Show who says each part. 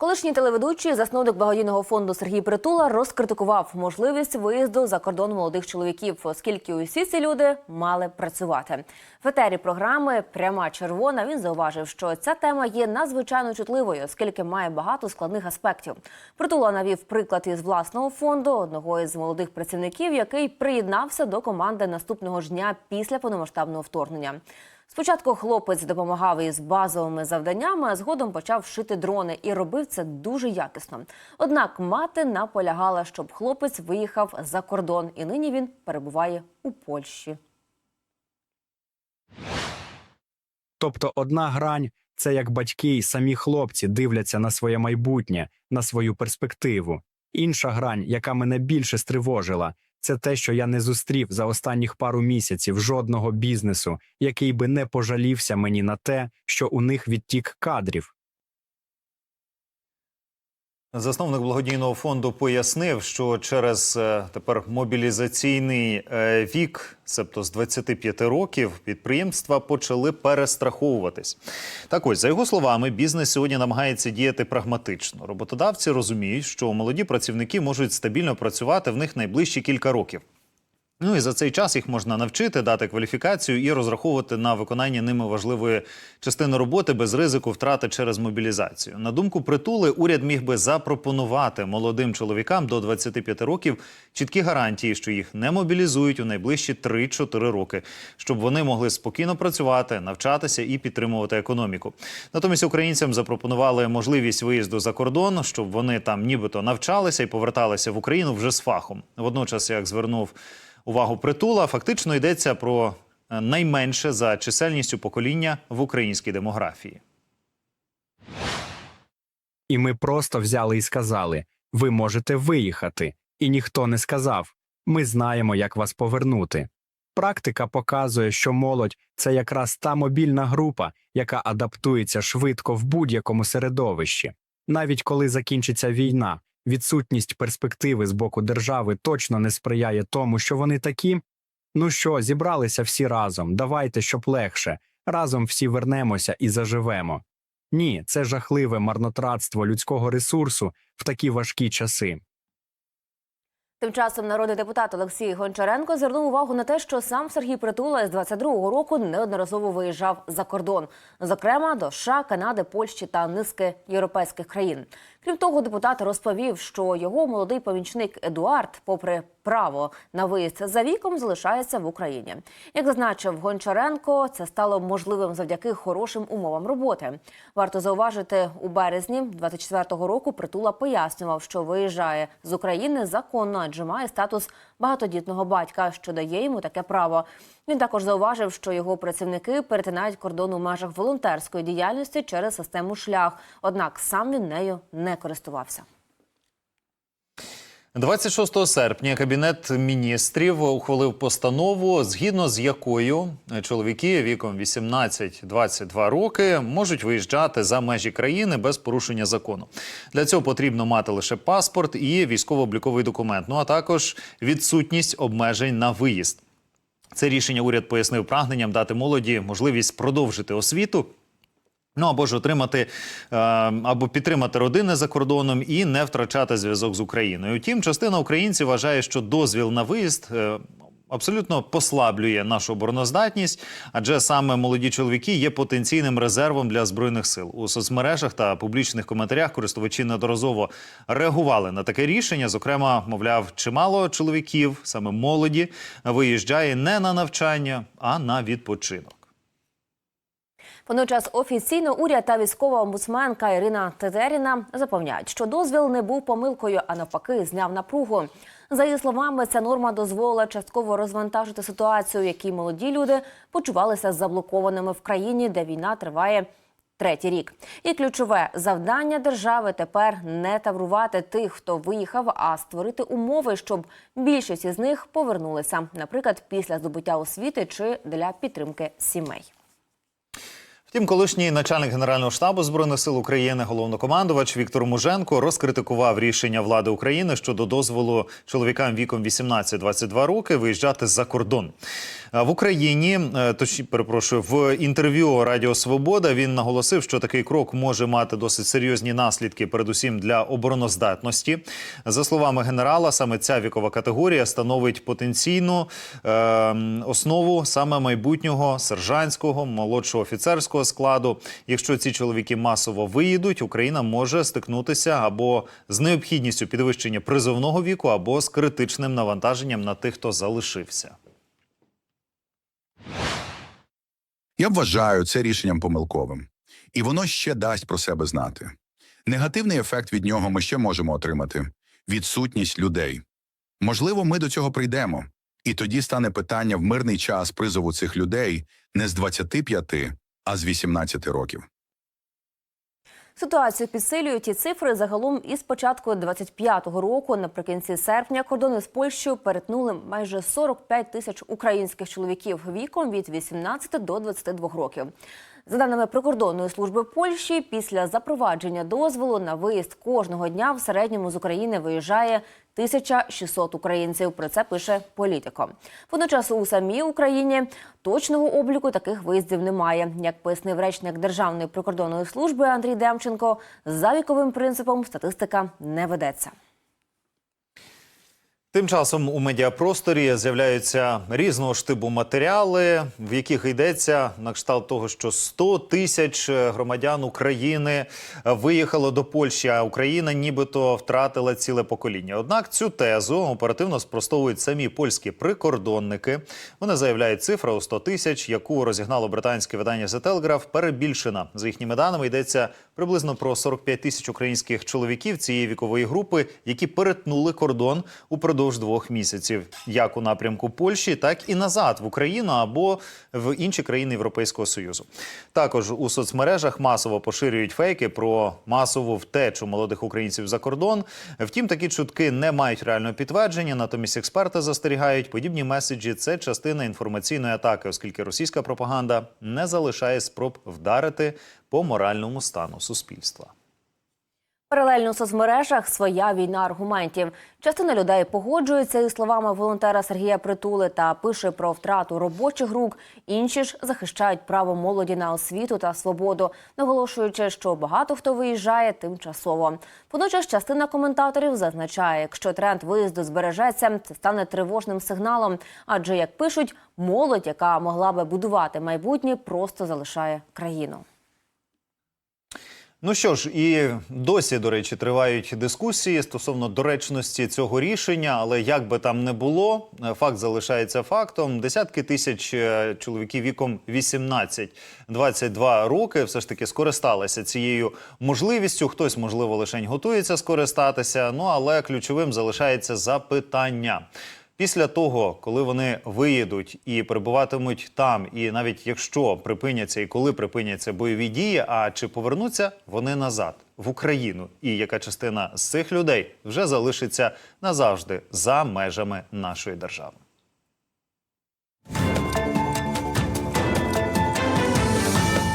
Speaker 1: Колишній телеведучий, засновник благодійного фонду Сергій Притула розкритикував можливість виїзду за кордон молодих чоловіків, оскільки усі ці люди мали працювати. В етері програми Пряма червона він зауважив, що ця тема є надзвичайно чутливою, оскільки має багато складних аспектів. Притула навів приклад із власного фонду одного із молодих працівників, який приєднався до команди наступного ж дня після повномасштабного вторгнення. Спочатку хлопець допомагав із базовими завданнями, а згодом почав шити дрони і робив це дуже якісно. Однак мати наполягала, щоб хлопець виїхав за кордон, і нині він перебуває у Польщі.
Speaker 2: Тобто одна грань це як батьки і самі хлопці дивляться на своє майбутнє, на свою перспективу. Інша грань, яка мене більше стривожила, це те, що я не зустрів за останніх пару місяців жодного бізнесу, який би не пожалівся мені на те, що у них відтік кадрів.
Speaker 3: Засновник благодійного фонду пояснив, що через е, тепер мобілізаційний е, вік, себто з 25 років, підприємства почали перестраховуватись. Так ось, за його словами, бізнес сьогодні намагається діяти прагматично. Роботодавці розуміють, що молоді працівники можуть стабільно працювати в них найближчі кілька років. Ну і за цей час їх можна навчити, дати кваліфікацію і розраховувати на виконання ними важливої частини роботи без ризику втрати через мобілізацію. На думку притули, уряд міг би запропонувати молодим чоловікам до 25 років чіткі гарантії, що їх не мобілізують у найближчі 3-4 роки, щоб вони могли спокійно працювати, навчатися і підтримувати економіку. Натомість українцям запропонували можливість виїзду за кордон, щоб вони там нібито навчалися і поверталися в Україну вже з фахом. Водночас, як звернув увагу притула, фактично йдеться про е, найменше за чисельністю покоління в українській демографії.
Speaker 2: І ми просто взяли і сказали: ви можете виїхати. І ніхто не сказав: ми знаємо, як вас повернути. Практика показує, що молодь це якраз та мобільна група, яка адаптується швидко в будь-якому середовищі. Навіть коли закінчиться війна, відсутність перспективи з боку держави точно не сприяє тому, що вони такі. Ну що, зібралися всі разом, давайте, щоб легше, разом всі вернемося і заживемо. Ні, це жахливе марнотратство людського ресурсу в такі важкі часи.
Speaker 1: Тим часом народний депутат Олексій Гончаренко звернув увагу на те, що сам Сергій Притула з 22-го року неодноразово виїжджав за кордон, зокрема до США, Канади, Польщі та низки європейських країн. Крім того, депутат розповів, що його молодий помічник Едуард, попри право на виїзд за віком, залишається в Україні. Як зазначив Гончаренко, це стало можливим завдяки хорошим умовам роботи. Варто зауважити, у березні 24-го року притула пояснював, що виїжджає з України законно, адже має статус багатодітного батька, що дає йому таке право. Він також зауважив, що його працівники перетинають кордон у межах волонтерської діяльності через систему шлях. Однак сам він нею не користувався.
Speaker 3: 26 серпня кабінет міністрів ухвалив постанову, згідно з якою чоловіки віком 18-22 роки можуть виїжджати за межі країни без порушення закону. Для цього потрібно мати лише паспорт і військово-обліковий документ, ну а також відсутність обмежень на виїзд. Це рішення уряд пояснив прагненням дати молоді можливість продовжити освіту. Ну або ж отримати е, або підтримати родини за кордоном і не втрачати зв'язок з Україною. Втім, частина українців вважає, що дозвіл на виїзд е, абсолютно послаблює нашу обороноздатність, адже саме молоді чоловіки є потенційним резервом для збройних сил у соцмережах та публічних коментарях. Користувачі неодноразово реагували на таке рішення. Зокрема, мовляв, чимало чоловіків, саме молоді, виїжджає не на навчання, а на відпочинок.
Speaker 1: Водночас офіційно уряд та військова омбудсменка Ірина Тетеріна запевняють, що дозвіл не був помилкою, а навпаки, зняв напругу. За її словами, ця норма дозволила частково розвантажити ситуацію, в якій молоді люди почувалися заблокованими в країні, де війна триває. Третій рік і ключове завдання держави тепер не таврувати тих, хто виїхав, а створити умови, щоб більшість із них повернулися, наприклад, після здобуття освіти чи для підтримки сімей.
Speaker 3: Втім, колишній начальник Генерального штабу збройних сил України, головнокомандувач Віктор Муженко розкритикував рішення влади України щодо дозволу чоловікам віком 18-22 роки виїжджати за кордон. В Україні, е, точні, перепрошую, в інтерв'ю Радіо Свобода він наголосив, що такий крок може мати досить серйозні наслідки, передусім для обороноздатності. За словами генерала, саме ця вікова категорія становить потенційну е, основу саме майбутнього сержантського молодшого офіцерського складу. Якщо ці чоловіки масово виїдуть, Україна може стикнутися або з необхідністю підвищення призовного віку, або з критичним навантаженням на тих, хто залишився.
Speaker 4: Я вважаю це рішенням помилковим, і воно ще дасть про себе знати. Негативний ефект від нього ми ще можемо отримати відсутність людей. Можливо, ми до цього прийдемо, і тоді стане питання в мирний час призову цих людей не з 25, а з 18 років.
Speaker 1: Ситуацію підсилюють і цифри загалом із початку 25-го року. Наприкінці серпня кордони з Польщею перетнули майже 45 тисяч українських чоловіків віком від 18 до 22 років. За даними прикордонної служби Польщі, після запровадження дозволу на виїзд кожного дня в середньому з України виїжджає 1600 українців. Про це пише політико. Водночас у самій Україні точного обліку таких виїздів немає. Як пояснив речник Державної прикордонної служби Андрій Демченко, за віковим принципом статистика не ведеться.
Speaker 3: Тим часом у медіапросторі з'являються різного штибу матеріали, в яких йдеться на кшталт того, що 100 тисяч громадян України виїхало до Польщі, а Україна нібито втратила ціле покоління. Однак цю тезу оперативно спростовують самі польські прикордонники. Вони заявляють, цифра у 100 тисяч, яку розігнало британське видання The Telegraph, перебільшена. За їхніми даними йдеться приблизно про 45 тисяч українських чоловіків цієї вікової групи, які перетнули кордон упродовж двох місяців, як у напрямку Польщі, так і назад в Україну або в інші країни Європейського союзу. Також у соцмережах масово поширюють фейки про масову втечу молодих українців за кордон. Втім, такі чутки не мають реального підтвердження. Натомість експерти застерігають, подібні меседжі це частина інформаційної атаки, оскільки російська пропаганда не залишає спроб вдарити по моральному стану суспільства.
Speaker 1: Паралельно у соцмережах своя війна аргументів. Частина людей погоджується із словами волонтера Сергія Притули та пише про втрату робочих рук. Інші ж захищають право молоді на освіту та свободу, наголошуючи, що багато хто виїжджає тимчасово. Водночас частина коментаторів зазначає, якщо тренд виїзду збережеться, це стане тривожним сигналом. Адже як пишуть, молодь, яка могла би будувати майбутнє, просто залишає країну.
Speaker 3: Ну що ж, і досі, до речі, тривають дискусії стосовно доречності цього рішення, але як би там не було, факт залишається фактом. Десятки тисяч е, чоловіків віком 18-22 роки все ж таки скористалися цією можливістю. Хтось, можливо, лише готується скористатися. Ну але ключовим залишається запитання. Після того, коли вони виїдуть і перебуватимуть там, і навіть якщо припиняться і коли припиняться бойові дії, а чи повернуться вони назад в Україну, і яка частина з цих людей вже залишиться назавжди за межами нашої держави?